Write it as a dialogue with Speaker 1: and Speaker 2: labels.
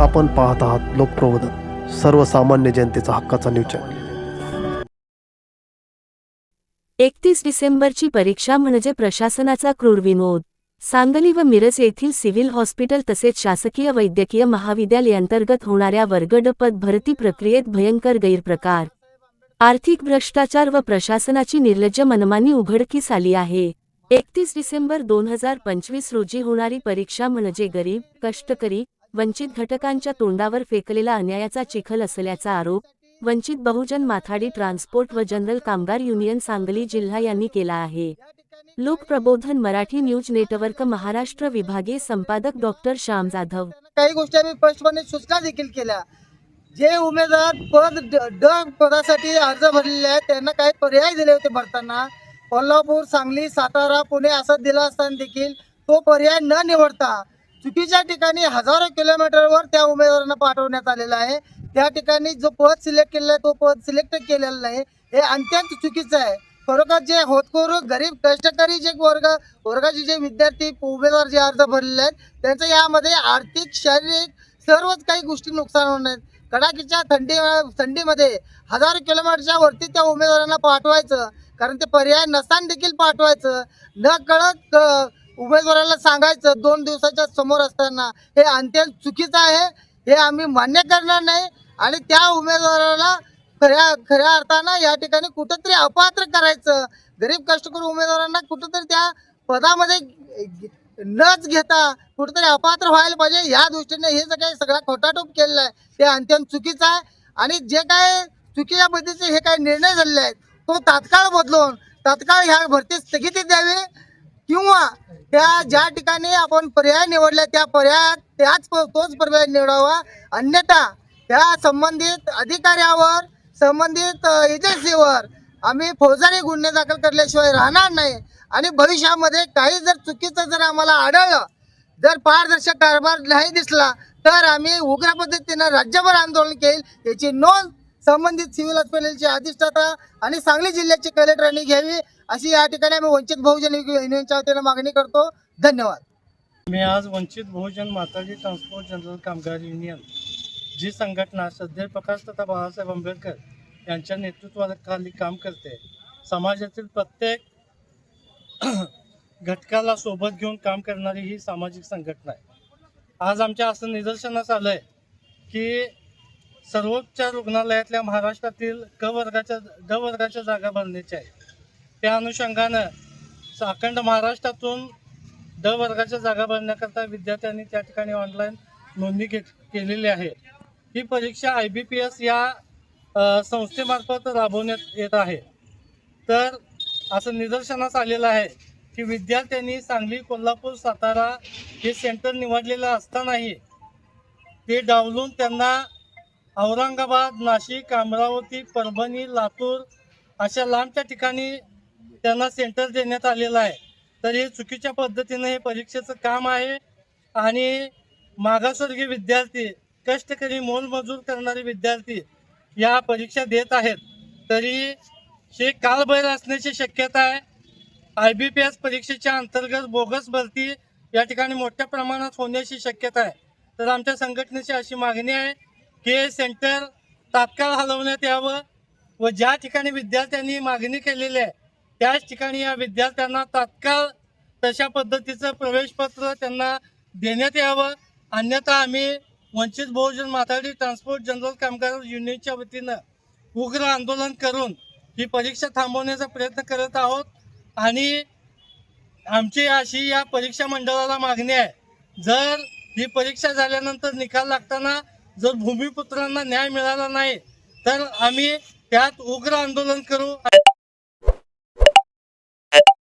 Speaker 1: आपण पाहत आहात लोकप्रबोधन सर्वसामान्य जनतेचा हक्काचा न्यूज चॅनल
Speaker 2: एकतीस डिसेंबरची परीक्षा म्हणजे प्रशासनाचा क्रूर विनोद. सांगली व मिरज येथील सिव्हिल हॉस्पिटल तसेच शासकीय वैद्यकीय महाविद्यालयांतर्गत होणाऱ्या वर्गड पद भरती प्रक्रियेत भयंकर गैरप्रकार. आर्थिक भ्रष्टाचार व प्रशासनाची निर्लज्ज मनमानी उघडकीस आली आहे. एकतीस डिसेंबर दोन हजार पंचवीस रोजी होणारी परीक्षा म्हणजे गरीब कष्टकरी वंचित घटकांच्या तोंडावर फेकलेला अन्यायाचा चिखल असल्याचा आरोप वंचित बहुजन माथाडी ट्रान्सपोर्ट व जनरल कामगार युनियन सांगली जिल्हा यांनी केला आहे. लोकप्रबोधन मराठी न्यूज नेटवर्क महाराष्ट्र विभागीय संपादक डॉक्टर श्याम जाधव.
Speaker 3: काही गोष्टी आम्ही स्पष्टपणे सूचना देखील केल्या. जे उमेदवार पद ड पदासाठी अर्ज भरलेले आहेत त्यांना काही पर्याय दिले होते भरताना. कोल्हापूर सांगली सातारा पुणे असं दिला असताना देखील तो पर्याय न निवडता चुकीच्या ठिकाणी हजारो किलोमीटरवर त्या उमेदवारांना पाठवण्यात आलेला आहे. त्या ठिकाणी जो पद सिलेक्ट केलेला आहे तो पद सिलेक्ट केलेला नाही. हे अत्यंत चुकीचं आहे. खरोखर जे होतखोर गरीब कष्टकरी जे वर्ग वर्गाचे जे विद्यार्थी उमेदवार जे अर्ज भरलेले आहेत त्यांचं यामध्ये आर्थिक शारीरिक सर्वच काही गोष्टी नुकसान होणार आहेत. कडाकीच्या थंडी थंडीमध्ये हजार किलोमीटरच्या वरती त्या उमेदवारांना पाठवायचं कारण ते पर्याय नसताना देखील पाठवायचं. न कळत उमेदवाराला सांगायचं दोन दिवसाच्या समोर असताना हे अत्यंत चुकीचं आहे हे आम्ही मान्य करणार नाही. आणि त्या उमेदवाराला खऱ्या खऱ्या अर्थानं या ठिकाणी कुठंतरी अपात्र करायचं. गरीब कष्टकरी उमेदवारांना कुठंतरी त्या पदामध्ये नच घेता कुठंतरी अपात्र व्हायला पाहिजे. या दृष्टीने हे जे काही सगळा खोटाटोप केलेला आहे ते अत्यंत चुकीचं आहे. आणि जे काय चुकीच्या पद्धतीचे हे काही निर्णय झालेले आहेत तो तात्काळ बदलून तात्काळ ह्या भरती स्थगिती द्यावी किंवा त्या ज्या ठिकाणी आपण पर्याय निवडला त्या पर्यायात त्याच प- तोच पर्याय निवडावा. अन्यथा त्या संबंधित अधिकाऱ्यावर संबंधित एजन्सीवर आम्ही फौजदारी गुन्हे दाखल करल्याशिवाय राहणार नाही. आणि भविष्यामध्ये काही जर चुकीचं जर आम्हाला आढळलं जर पारदर्शक कारभार नाही दिसला तर आम्ही उग्र पद्धतीनं राज्यभर आंदोलन केल. याची नोंद संबंधित सिव्हिल हॉस्पिटलचे अधिष्ठाता आणि सांगली जिल्ह्याचे कलेक्टरांनी घ्यावी. अशी या ठिकाणी आम्ही वंचित बहुजन युनियनच्या वतीने मागणी करतो. धन्यवाद.
Speaker 4: मी आज वंचित बहुजन माताजी ट्रान्सपोर्ट जनरल कामगार युनियन जी संघटना सध्या प्रकाश तथा बाळासाहेब आंबेडकर यांच्या नेतृत्वाखाली काम करते. समाजातील प्रत्येक घटकाला सोबत घेऊन काम करणारी ही सामाजिक संघटना आहे. आज आमच्या असं निदर्शनास आलं आहे की सर्वोच्च रुग्णालयातल्या महाराष्ट्रातील क वर्गाच्या ड वर्गाच्या जागा भरण्याच्या आहेत त्या अनुषंगानं अखंड महाराष्ट्रातून ड वर्गाच्या जागा भरण्याकरता विद्यार्थ्यांनी त्या ठिकाणी ऑनलाईन नोंदणी के केलेली आहे. ही परीक्षा आय बी पी एस या संस्थेमार्फत राबवण्यात येत आहे. तर असं निदर्शनास आलेलं आहे की विद्यार्थ्यांनी सांगली कोल्हापूर सातारा हे सेंटर निवडलेलं असतानाही ते डावलून त्यांना औरंगाबाद नाशिक अमरावती परभणी लातूर अशा लांबच्या ठिकाणी त्यांना सेंटर देण्यात आलेलं आहे. तर हे चुकीच्या पद्धतीनं हे परीक्षेचं काम आहे. आणि मागासवर्गीय विद्यार्थी कष्टकरी मोलमजूर करणारे विद्यार्थी या परीक्षा देत आहेत. तरी हे कालबैर असण्याची शक्यता आहे. आय बी पी एस परीक्षेच्या अंतर्गत बोगस भरती या ठिकाणी मोठ्या प्रमाणात होण्याची शक्यता आहे. तर आमच्या संघटनेची अशी मागणी आहे की हे सेंटर तात्काळ हलवण्यात यावं व ज्या ठिकाणी विद्यार्थ्यांनी मागणी केलेली आहे त्याच ठिकाणी या विद्यार्थ्यांना तात्काळ तशा पद्धतीचं प्रवेशपत्र त्यांना देण्यात यावं. अन्यथा आम्ही वंचित बहुजन माथाडी ट्रान्सपोर्ट जनरल कामगार युनियनच्या वतीनं उग्र आंदोलन करून ही परीक्षा थांबवण्याचा प्रयत्न करत आहोत. आणि आमची अशी या परीक्षा मंडळाला मागणी आहे. जर ही परीक्षा झाल्यानंतर निकाल लागताना जर भूमिपुत्रांना न्याय मिळाला नाही तर आम्ही त्यात उग्र आंदोलन करू.